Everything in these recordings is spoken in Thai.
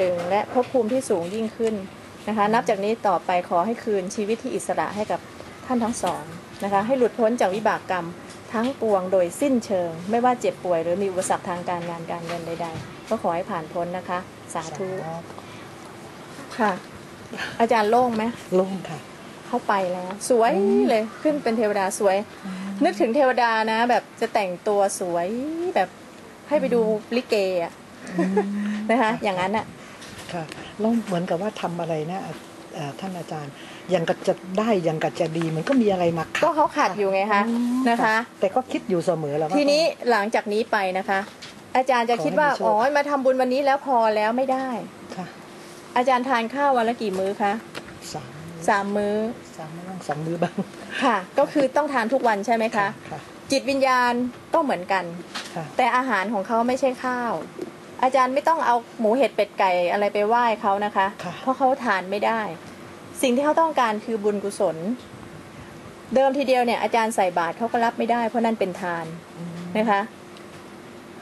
ตึงและภพภูมิที่สูงยิ่งขึ้นนะคะ นับจากนี้ต่อไปขอให้คืนชีวิตที่อิสระให้กับท่านทั้งสองนะคะให้หลุดพ้นจากวิบากกรรมทั้งปวงโดยสิ้นเชิง ไม่ว่าเจ็บป่วยหรือมีอุปสรรคทางการงานการเงินใด ๆ ก็ขอให้ผ่านพ้นนะคะ สาธุค่ะ อาจารย์โล่งไหมโล่งค่ะ เข้าไปแล้ว สวยเลยขึ้นเป็นเทวดาสวย นึกถึงเทวดานะ แบบจะแต่งตัวสวยแบบให้ไปดูลิเกอะนะคะ อย่างนั้นอะ ค่ะแล้วเหมือนกับว่าทำอะไรนะเอ่อท่านอาจารย์ยังกับจะได้ยังกับจะดีมันก็มีอะไรมาขัดก็เขาขัดอยู่ไงคะนะคะ แต่ก็คิดอยู่เสมอแล้วว่าทีนี้หลังจากนี้ไปนะคะ อาจารย์จะคิดว่าขอให้มีโชคอ๋อมาทำบุญวันนี้แล้วพอแล้วไม่ได้ค่ะ อาจารย์ทานข้าววันละกี่มื้อคะสามสามมื้อสามบ้างสองมือบ้างค่ะ ก็คือต้องทานทุกวันใช่ไหมคะค่ะจิตวิญญาณก็เหมือนกันค่ะแต่อาหารของเขาไม่ใช่ข้าว อาจารย์ไม่ต้องเอาหมูเห็ดเป็ดไก่อะไรไปไหว้เขานะคะค่ะเพราะเขาทานไม่ได้ สิ่งที่เขาต้องการคือบุญกุศล เดิมทีเดียวเนี่ยอาจารย์ใส่บาตรเขาก็รับไม่ได้ เพราะนั่นเป็นทานนะคะ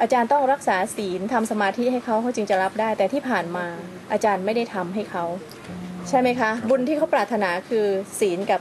อาจารย์ต้องรักษาศีลทำสมาธิให้เขาเขาจึงจะรับได้ แต่ที่ผ่านมาอาจารย์ไม่ได้ทำให้เขาใช่ไหมคะ บุญที่เขาปรารถนาคือศีลกับ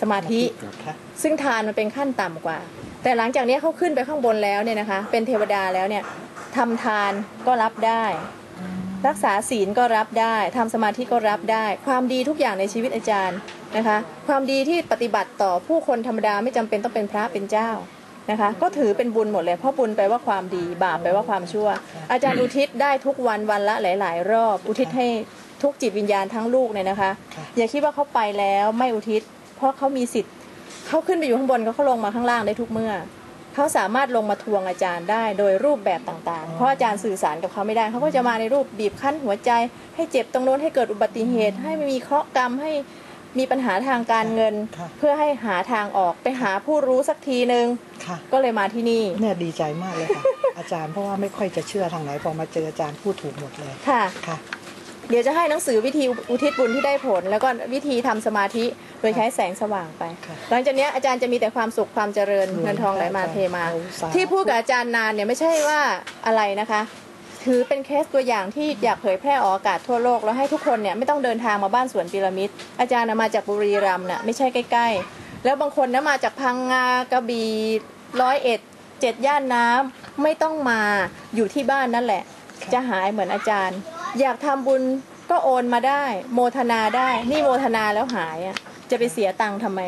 สมาธิค่ะซึ่งทานมันเป็นขั้นต่ำกว่า แต่หลังจากนี้เขาขึ้นไปข้างบนแล้วเนี่ยนะคะ เป็นเทวดาแล้วเนี่ย ทำทานก็รับได้ รักษาศีลก็รับได้ทำสมาธิก็รับได้ ความดีทุกอย่างในชีวิตอาจารย์นะคะ ความดีที่ปฏิบัติต่อผู้คนธรรมดาไม่จำเป็นต้องเป็นพระเป็นเจ้านะคะ ก็ถือเป็นบุญหมดเลยเพราะบุญแปลว่าความดี บาปแปลว่าความชั่ว อาจารย์อุทิศได้ทุกวันวันละหลาย ๆ รอบ อุทิศให้ทุกจิตวิญญาณทั้งลูกเนี่ยนะคะค่ะอย่าคิดว่าเขาไปแล้วไม่อุทิศ เพราะเขามีสิทธิ์เขาขึ้นไปอยู่ข้างบนเขาก็ลงมาข้างล่างได้ทุกเมื่อ เขาสามารถลงมาทวงอาจารย์ได้โดยรูปแบบต่างๆ เพราะอาจารย์สื่อสารกับเขาไม่ได้ เขาก็จะมาในรูปบีบคั้นหัวใจ ให้เจ็บตรงโน้นให้เกิดอุบัติเหตุ ให้มีเคราะห์กรรมให้มีปัญหาทางการเงินค่ะเพื่อให้หาทางออกไปหาผู้รู้สักทีนึงค่ะก็เลยมาที่นี่เนี่ยดีใจมากเลยค่ะ อาจารย์เพราะว่าไม่ค่อยจะเชื่อทางไหนพอมาเจออาจารย์พูดถูกหมดเลยค่ะค่ะ เดี๋ยวจะให้หนังสือวิธีอุทิศบุญที่ได้ผล แล้วก็วิธีทำสมาธิโดยใช้แสงสว่างไปครับหลังจากเนี้ยอาจารย์จะมีแต่ความสุขความเจริญเงินทองไหลมาเทมาสาธุที่พูดกับอาจารย์นานเนี่ยไม่ใช่ว่าอะไรนะคะ ถือเป็นเคสตัวอย่างที่อยากเผยแพร่ออกอากาศทั่วโลกแล้วให้ทุกคนเนี่ยไม่ต้องเดินทางมาบ้านสวนพีระมิดอาจารย์น่ะมาจากบุรีรัมย์น่ะไม่ใช่ใกล้ ๆ แล้วบางคนนะมาจากพังงากระบี่ร้อยเอ็ดเจ็ดย่านน้ำไม่ต้องมาอยู่ที่บ้านนั่นแหละ จะหายเหมือนอาจารย์ อยากทำบุญก็โอนมาได้ โมทนาได้ นี่โมทนาแล้วหายอะจะไปเสียตังค์ทำไม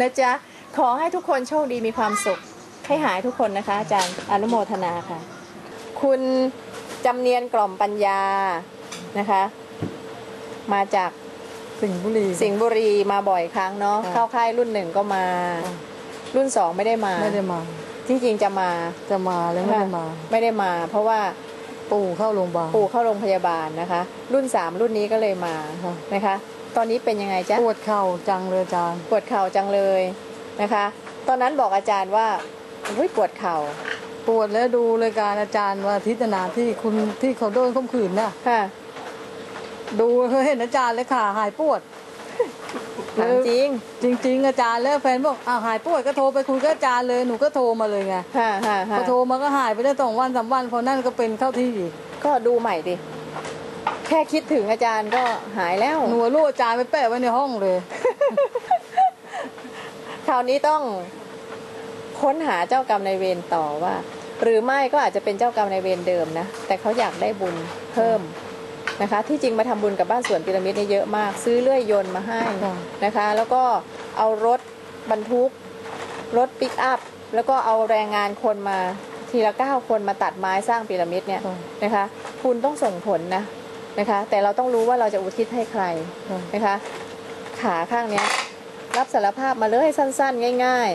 นะจ๊ะ ขอให้ทุกคนโชคดีมีความสุข ให้หายทุกคนนะคะ อาจารย์อนุโมทนาค่ะ คุณจำเนียนกล่อมปัญญานะคะ มาจากสิงห์บุรีสิงห์บุรีมาบ่อยครั้งเนาะค่ะเข้าค่ายรุ่นหนึ่งก็มา รุ่นสองไม่ได้มาไม่ได้มาที่จริงจะมาจะมาแล้วไม่ได้มา ไม่ได้มา เพราะว่า ปู่เข้าโรงพยาบาลปู่เข้าโรงพยาบาลนะคะ รุ่นสามรุ่นนี้ก็เลยมาค่ะนะคะ ตอนนี้เป็นยังไงจ๊ะปวดเข่าจังเลยอาจารย์ปวดเข่าจังเลยนะคะ ตอนนั้นบอกอาจารย์ว่าอุ้ยปวดเข่าปวดแล้วดูรายการอาจารย์วันอาทิตย์นาที่คุณที่เขาโดนข่มขืนน่ะค่ะดูเห็นอาจารย์เลยค่ะหายปวด ถามจริง จริง ๆ อาจารย์แล้วแฟนบอกอ้าวหายปวดก็โทรไปคุยกับอาจารย์เลยหนูก็โทรมาเลยไงค่ะค่ะพค่ะอโทรมาก็หายไปได้สองวันสามวันพอนั่นก็เป็นเข้าที่อีกก็ดูใหม่ดิแค่คิดถึงอาจารย์ก็หายแล้วหนูเอาลูกอาจารย์ไปแปะไว้ในห้องเลย คราวนี้ต้องค้นหาเจ้ากรรมนายเวรต่อว่า หรือไม่ก็อาจจะเป็นเจ้ากรรมนายเวรเดิมนะแต่เขาอยากได้บุญเพิ่ม นะคะ ที่จริงมาทำบุญกับบ้านสวนพีระมิดเนี่ยเยอะมาก ซื้อเลื่อยยนต์มาให้ค่ะนะคะ แล้วก็เอารถบรรทุก รถปิกอัพ แล้วก็เอาแรงงานคนมาทีละเก้าคนมาตัดไม้สร้างพีระมิดเนี่ยค่ะนะคะคุณต้องส่งผลนะนะคะ แต่เราต้องรู้ว่าเราจะอุทิศให้ใครค่ะนะคะ ขาข้างเนี้ย รับสารภาพมาเลยสั้น ๆ ง่าย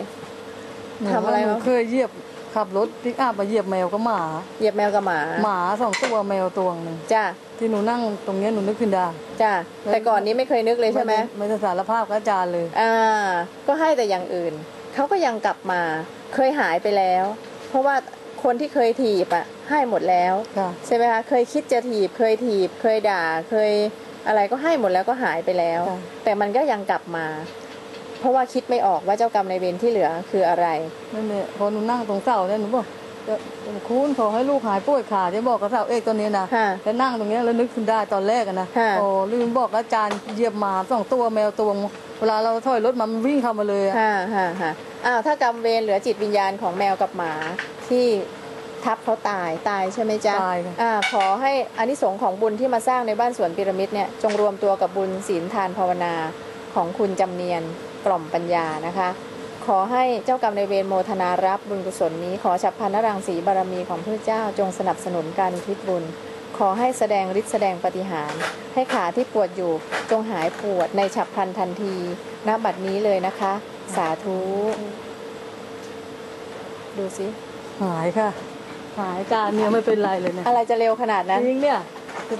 หนูทำอะไรหนูวะเคยเหยียบ ขับรถปิกอัพมาเหยียบแมวกับหมาๆเหยียบแมวกับหมา หมาสองตัวแมวตัวหนึ่งจ้าที่หนูนั่งตรงเนี้ยหนูนึกขึ้นได้จ้าแต่ก่อนนี้ไม่เคยนึกเลยใช่ไหมไม่ได้สารภาพกับอาจารย์เลยอ่าก็ให้แต่อย่างอื่นเขาก็ยังกลับมา เคยหายไปแล้ว เพราะว่าคนที่เคยถีบอะให้หมดแล้วค่ะใช่ไหมคะเคยคิดจะถีบ เคยถีบ เคยด่าเคยอะไรก็ให้หมดแล้วก็หายไปแล้วค่ะแต่มันก็ยังกลับมา เพราะว่าคิดไม่ออกว่าเจ้ากรรมในายเวรที่เหลือคืออะไรนั่นเนี่ยพอหนูนั่งตรงเสาเนี่ยหนูบอกจะคุณขอให้ลูกหายป่วยขาจะบอกกับสาวเอกตัวนี้นะค่ะแล้วนั่งตรงเนี้ยแล้วนึกขึ้นได้ตอนแรกอะนะค่ะโอ้ลืมบอกอาจารย์เหยียบหมาสองตัวแมวตัวเวลาเราถอยรถมามันวิ่งเข้ามาเลยอะค่ะค่ะค่ะอ้าวถ้ากรรมเวรเหลือจิตวิญญาณของแมวกับหมาที่ทับเขาตายตายใช่ไหมจ๊ะตายค่ะอ่าขอให้อานิสงส์ของบุญที่มาสร้างในบ้านสวนพีระมิดเนี่ยจงรวมตัวกับบุญศีลทานภาวนาของคุณจำเนียน กล่อมปัญญานะคะ ขอให้เจ้ากรรมในายเวรโมทนารับบุญกุศลนี้ ขอฉับพลันนรังสีบารมีของพระเจ้าจงสนับสนุนการอุทิศบุญ ขอให้แสดงฤทธิ์แสดงปฏิหารย์ให้ขาที่ปวดอยู่จงหายปวดในฉับพลันทันทีณบัดนี้เลยนะคะ สาธุ ดูสิหายค่ะ หายอาจารย์เนี่ยไม่เป็นไรเลยเนี่ยอะไรจะเร็วขนาดนั้น จริงเนี่ย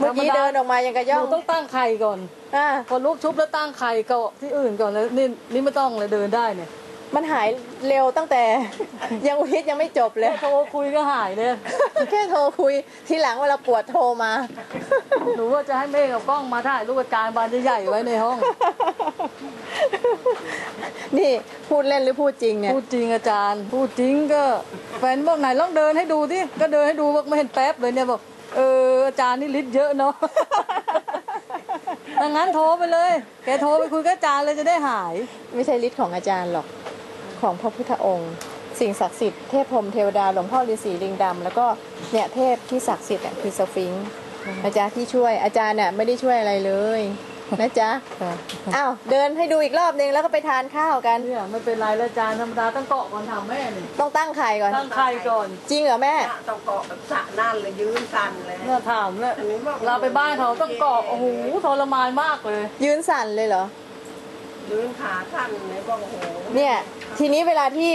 เมื่อกี้เดินออกมายังกระหย่อนูงต้องตั้งไข่ก่อนอ่าพอลูกชุบแล้วตั้งไข่ก็ที่อื่นก่อนแล้วนี่นี่ไม่ต้องเลยเดินได้เนี่ยมันหายเร็วตั้งแต่ ยังอุทิศยังไม่จบเลยแค่โทรคุยก็หายเลยแค่โทรคุยทีหลังเวลาปวดโทรมา หนูว่าจะให้เมฆกับกล้องมาถ่ายรูปอาจารย์บานใหญ่ๆไว้ในห้อง นี่พูดเล่นหรือพูดจริงเนี่ยพูดจริงอาจารย์ พูดจริงก็แฟนบอกไหนลองเดินให้ดูที่ก็เดินให้ดูบอกไม่เห็นแป๊บเลยเนี่ยบอกเอออาจารย์นี่ฤทธิ์เยอะเนาะดังนั้นโทรไปเลย แกโทรไปคุยกับอาจารย์เลยจะได้หาย ไม่ใช่ฤทธิ์ของอาจารย์หรอก ของพระพุทธองค์ สิ่งศักดิ์สิทธิ์เทพพรหมเทวดาหลวงพ่อฤาษีลิงดำแล้วก็เนี่ยเทพที่ศักดิ์สิทธิ์อะคือสฟิงค์อาจารย์ที่ช่วยอาจารย์เนี่ยไม่ได้ช่วยอะไรเลย นะจ๊ะอ้าวเดินให้ดูอีกรอบนึงแล้วก็ไปทานข้าวกันเนี่ยไม่เป็นไรแล้วอาจารย์ธรรมดาต้องเกาะก่อนทำแม่นี่ต้องตั้งไข่ก่อนตั้งไข่ก่อน จริงเหรอแม่ต้องเกาะแบบสระนั่นเลยยืนสั่นเลยเนี่ยถามเนี่ยเราไปบ้านเขาต้องเกาะโอ้โหทรมานมากเลย ยืนสั่นเลยเหรอยืนขาสั่นเลยบอกโอ้โหเนี่ยทีนี้เวลาที่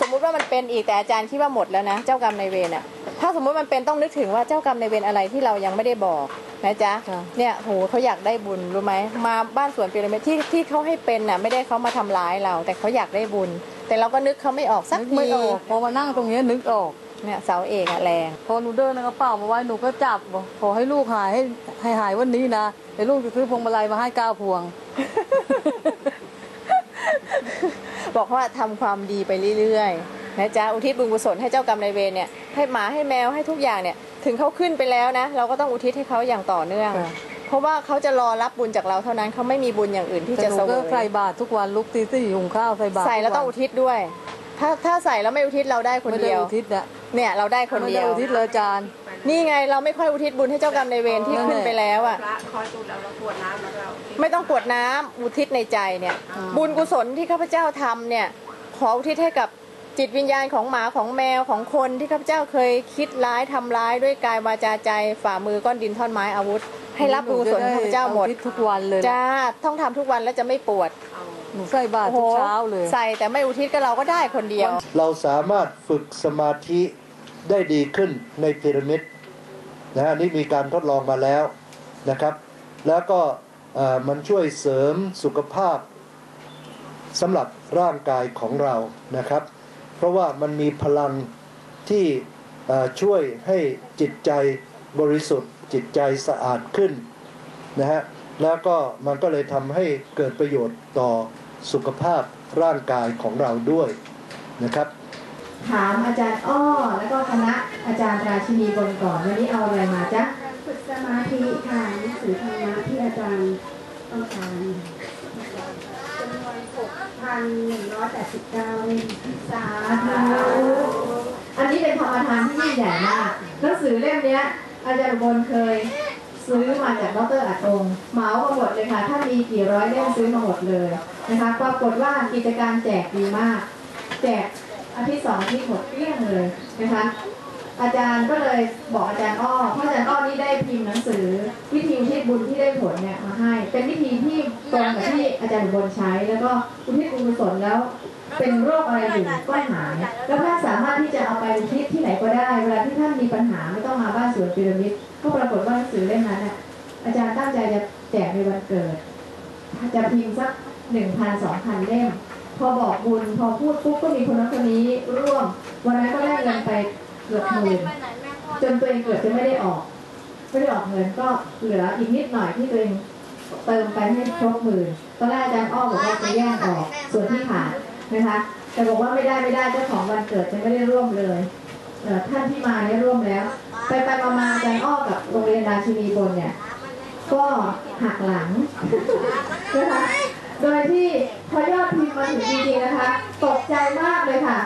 สมมุติว่ามันเป็นอีกแต่อาจารย์คิดว่าหมดแล้วนะ เจ้ากรรมนายเวรอะถ้าสมมุติมันเป็นต้องนึกถึงว่าเจ้ากรรมนายเวรอะไรที่เรายังไม่ได้บอกนะจ๊ะค่ะเนี่ยโหเขาอยากได้บุญรู้ไหมมาบ้านสวนพีระมิดที่ที่เขาให้เป็นน่ะไม่ได้เขามาทำร้ายเรา แต่เขาอยากได้บุญ แต่เราก็นึกเขาไม่ออกสักนึกทีไม่ออกพอมานั่งตรงเนี้ยนึกออกเนี่ยเสาเอกอะแรงพอหนูเดินเอากระเป๋ามาไว้หนูก็จับบอกขอให้ลูกหายให้ให้หายวันนี้นะเดี๋ยวลูกจะซื้อพวงมาลัยมาให้เก้าพวง บอกว่าทำความดีไปเรื่อยๆนะจ๊ะอุทิศบุญกุศลให้เจ้ากรรมนายเวรเนี่ยให้หมาให้แมวให้ทุกอย่างเนี่ยถึงเขาขึ้นไปแล้วนะ เราก็ต้องอุทิศให้เขาอย่างต่อเนื่องค่ะเพราะว่าเขาจะรอรับบุญจากเราเท่านั้นเขาไม่มีบุญอย่างอื่นที่แต่จะหนูเสวก็ยใส่บาตรทุกวันลุกตีสี่หุงข้าวใส่บาตรใส่แล้วต้องอุทิศด้วย ถ้าถ้าใส่แล้วไม่อุทิศเราได้คนไม่ได้เดียวอุทิศอะเนี่ยเราได้คนไม่เดีได้ยวอุทิศเลยอาจารย์ นี่ไงเราไม่ค่อยอุทิศบุญให้เจ้ากรรมนายเวรที่นั่นแหละขึ้นไปแล้วอะ พระคอยจุดแล้วเราปวดน้ำแล้วเราไม่ต้องกรวดน้ำอุทิศในใจเนี่ย บุญกุศลที่ข้าพเจ้าทำเนี่ย ขออุทิศให้กับจิตวิญญาณของหมาของแมวของคนที่ข้าพเจ้าเคยคิดร้ายทำร้ายด้วยกายวาจาใจฝ่ามือก้อนดินท่อนไม้อาวุธ ให้รับบุญกุศลข้าพเจ้าหมดอุทิศทุกวันเลยจ้าต้องทำทุกวันแล้วจะไม่ปวดหนูใส่บาตรทุกเช้าเลย ใส่แต่ไม่อุทิศก็เราก็ได้คนเดียว เราสามารถฝึกสมาธิ ได้ดีขึ้นในพีระมิดนะฮะนี่มีการทดลองมาแล้วนะครับ แล้วก็มันช่วยเสริมสุขภาพสำหรับร่างกายของเรานะครับ เพราะว่ามันมีพลังที่ช่วยให้จิตใจบริสุทธิ์ จิตใจสะอาดขึ้นนะฮะแล้วก็มันก็เลยทำให้เกิดประโยชน์ต่อสุขภาพร่างกายของเราด้วยนะครับ ถามอาจารย์อ้อ แล้วก็คณะอาจารย์ราชินีบนก่อนวันนี้เอาอะไรมาจ๊ะฝึกสมาธิค่ะหนังสือธรรมะที่อาจารย์ต้องการจำนวน6,189เล่มสาธุอันนี้เป็นธรรมทานที่ยิ่งใหญ่มากหนังสือเล่มนี้อาจารย์บนเคยซื้อมาจากดรอัดองเหมามาหมดเลยค่ะ ถ้ามีกี่ร้อยเล่มซื้อมาหมดเลยนะคะปรากฏว่ากิจการแจกดีมาก แจก อาทิตย์สองทิตย์หมดเกลี้ยงเลยนะคะอาจารย์ก็เลยบอกอาจารย์อ้อเพราะอาจารย์อ้อนี่ได้พิมพ์หนังสือ วิธีทิศบุญที่ได้ผลเนี่ยมาให้ เป็นวิธีที่ตรงกับที่อาจารย์บลใช้ แล้วก็อุทิศบุญกุศลแล้ว เป็นโรคอะไรอยู่ก็หาย แล้วท่านสามารถที่จะเอาไปอุทิศที่ไหนก็ได้ เวลาที่ท่านมีปัญหาไม่ต้องมาบ้านสวนพีระมิดก็ปรากฏว่าหนังสือเล่มนั้นน่ะอาจารย์ตั้งใจจะแจกในวันเกิดจะพิมพ์สักหนึ่งพันสองพันเล่ม พอบอกบุญพอพูดปุ๊บก็มีคนนั้นคนนี้ร่วม วันนั้นก็ได้เงินไปเกือบหมื่นจนตัวเองเกือบจะไม่ได้ออกไม่ได้ออกเงินก็เหลืออีกนิดหน่อยที่ตัวเองเติมไปให้ครบหมื่นตอนแรกอาจารย์อ้อบอกว่าจะแยกออกส่วนที่ขาดนะคะแต่บอกว่าไม่ได้ไม่ได้เจ้าของวันเกิดจะไม่ได้ร่วมเลยเอ่ท่านที่มาเนี่ร่วมแล้ว ไปไปมาอาจารย์อ้อกับโรงเรียนราชินีบนเนี่ย ก็หักหลังนะคะ โดยที่พอยอดพิมพ์มาถึงจริงๆนะคะ ตกใจมากเลยค่ะ